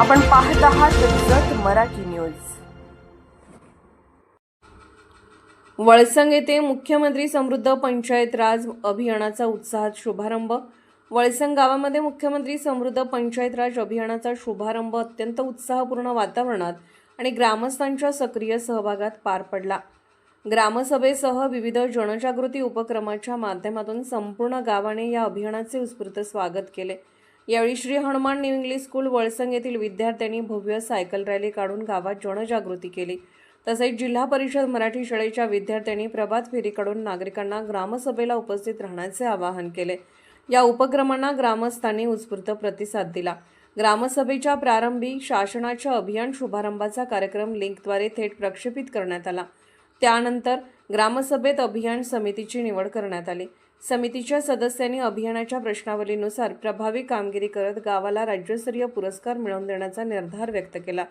आपण पाहत आहात जत मराठी न्यूज. वळसंग येथे मुख्यमंत्री समृद्ध पंचायत राज अभियानाचा उत्साहात शुभारंभ. वळसंग गावामध्ये मुख्यमंत्री समृद्ध पंचायत राज अभियानाचा शुभारंभ अत्यंत उत्साहपूर्ण वातावरणात आणि ग्रामस्थांच्या सक्रिय सहभागात पार पडला. ग्रामसभेसह विविध जनजागृती उपक्रमाच्या माध्यमातून संपूर्ण गावाने या अभियानाचे उत्स्फूर्त स्वागत केले. यावेळी Shri Hanuman new English school Valsang येथील विद्यार्थ्यांनी भव्य सायकल रॅली काढून गावात जनजागृती केली. तसेच जिल्हा परिषद मराठी शाळेच्या विद्यार्थ्यांनी प्रभात फेरी काढून नागरिकांना ग्रामसभेला उपस्थित राहण्याचे आवाहन केले. या उपक्रमांना ग्रामस्थांनी उत्स्फूर्त प्रतिसाद दिला. ग्रामसभेच्या प्रारंभी शासनाच्या अभियान शुभारंभाचा कार्यक्रम लिंकद्वारे थेट प्रक्षेपित करण्यात आला. त्यानंतर ग्रामसभेत अभियान समितीची निवड करण्यात आली. समितीच्या सदस्यांनी अभियानाच्या प्रश्नावलीनुसार प्रभावी कामगिरी करत गावाला राज्यस्तरीय पुरस्कार मिळवून देण्याचा निर्धार व्यक्त केला.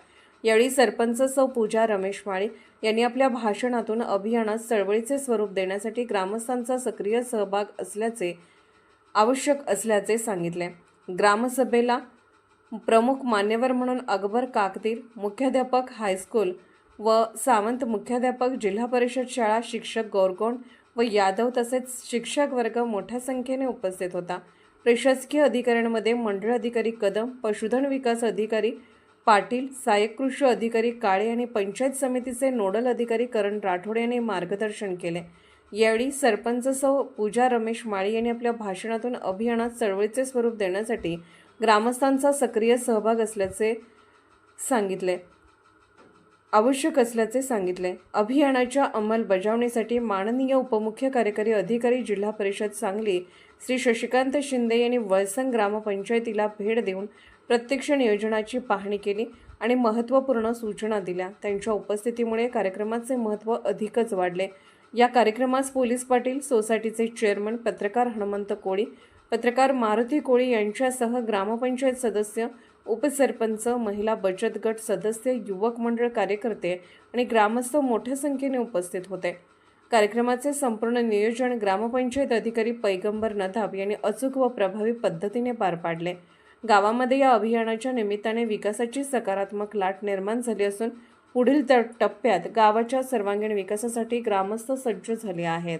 यावेळी सरपंच सौ. पूजा रमेश माळी यांनी आपल्या भाषणातून अभियानात चळवळीचे स्वरूप देण्यासाठी ग्रामस्थांचा सक्रिय सहभाग असल्याचे आवश्यक असल्याचे सांगितले. ग्रामसभेला प्रमुख मान्यवर म्हणून अकबर काकदीर मुख्याध्यापक हायस्कूल व सावंत मुख्याध्यापक जिल्हा परिषद शाळा शिक्षक गौरकोंड व यादव तसेच शिक्षक वर्ग मोठ्या संख्येने उपस्थित होता. प्रशासकीय अधिकाऱ्यांमध्ये मंडळ अधिकारी कदम पशुधन विकास अधिकारी पाटील सहाय्यक कृषी अधिकारी काळे आणि पंचायत समितीचे नोडल अधिकारी करण राठोड यांनी मार्गदर्शन केले. यावेळी सरपंच सौ पूजा रमेश माळी यांनी आपल्या भाषणातून अभियानात चळवळीचे स्वरूप देण्यासाठी ग्रामस्थांचा सक्रिय सहभाग असल्याचे सांगितले. आवश्यक असल्याचे सांगितले. अभियानाच्या अंमलबजावणीसाठी माननीय उपमुख्य कार्यकारी अधिकारी जिल्हा परिषद सांगली श्री शशिकांत शिंदे यांनी वळसंग ग्रामपंचायतीला भेट देऊन प्रत्यक्ष नियोजनाची पाहणी केली आणि महत्त्वपूर्ण सूचना दिल्या. त्यांच्या उपस्थितीमुळे कार्यक्रमाचे महत्त्व अधिकच वाढले. या कार्यक्रमास पोलीस पाटील सोसायटीचे चेअरमन पत्रकार हनुमंत कोळी पत्रकार मारुती कोळी यांच्यासह ग्रामपंचायत सदस्य उपसरपंच महिला बचत गट सदस्य युवक मंडळ कार्यकर्ते आणि ग्रामस्थ मोठ्या संख्येने उपस्थित होते. कार्यक्रमाचे संपूर्ण नियोजन ग्रामपंचायत अधिकारी पैगंबर नदाब यांनी अचूक व प्रभावी पद्धतीने पार पाडले. गावामध्ये या अभियानाच्या निमित्ताने विकासाची सकारात्मक लाट निर्माण झाली असून पुढील त- टप्प्यात गावाच्या सर्वांगीण विकासासाठी ग्रामस्थ सज्ज झाले आहेत.